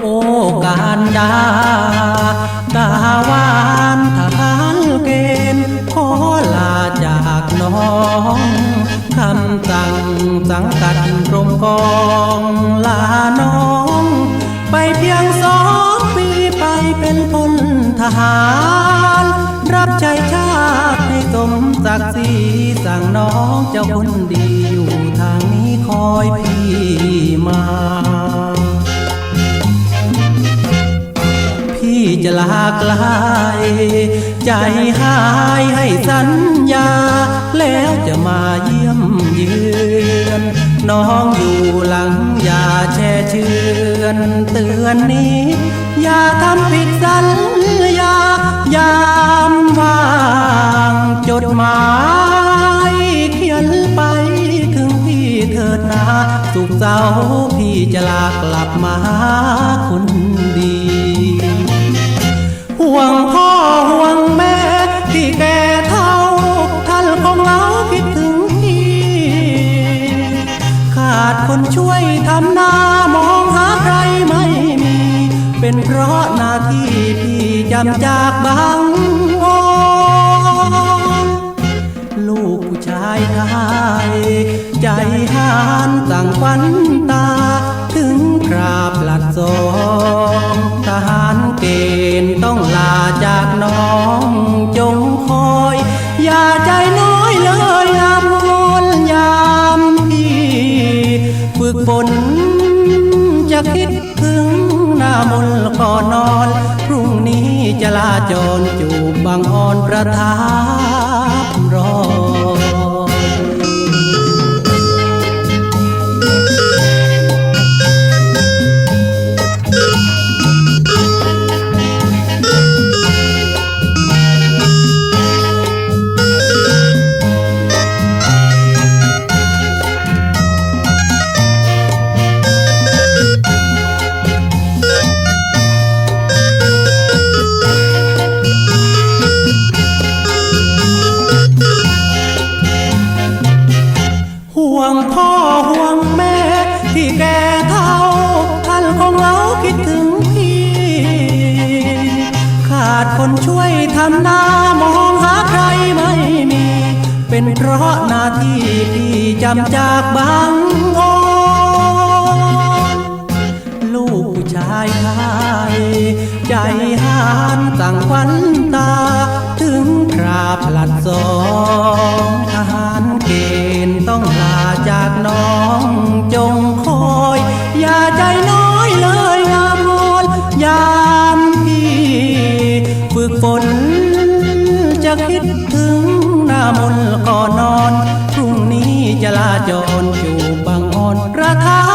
โอ้การดากาวานทหารเกณฑ์ขอลาจากน้องคำสั่งสังกัดกรมกอง เป็นพลทหาร รับใช้ชาติให้สมศักดิ์ศรีสั่งน้องเจ้าคนดีอยู่ทางนี้คอยพี่มาพี่จะลาไกลใจหายให้สัญญา แล้วจะมาเยี่ยมเยือนน้องอยู่หลังอย่าแช่เชือนเตือนนี้ อย่าทำ ยามว่างจดหมายเขียนไปถึงพี่เถิดนาสุขเศร้าพี่จะลากลับมาหาคนดีห่วงพ่อห่วงแม่ที่แก่เท่าท่านคงเหงาคิดถึงพี่ขาดคนช่วยทำหน้ามองหาใครไม่มี เป็นเพราะหน้าที่พี่ จำจากบางโอนลูกผู้ชายไทยใจหานสั่งควันตา ถึงคราบหลัดสองทหารเกณฑ์ต้องลาจากน้องจงคอย อย่าใจน้อยเลยยามวนยามพี่ฝึกฝนจะคิดถึงหน้ามนต์ก่อนนอนพรุ่ง จะลาจรจูบบางอ่อนประทับ พ่อห่วงแม่ ที่แก่เท่าท่านคงเหงาคิดถึงพี่ ขาดคนช่วยทำหน้ามองหาใครไม่มี เป็นเพราะหน้าที่พี่จำจากบางอนลูกผู้ชายไทยใจหานสั่งควันตา ถึงคราผลัดสอง จากน้องจงคอย อย่าใจน้อยเลยยามงอนยามพี่ฝึกฝนจะคิดถึงหน้ามนต์ก่อนนอน พรุ่งนี้จะลาจรอยู่บางอ่อนระทา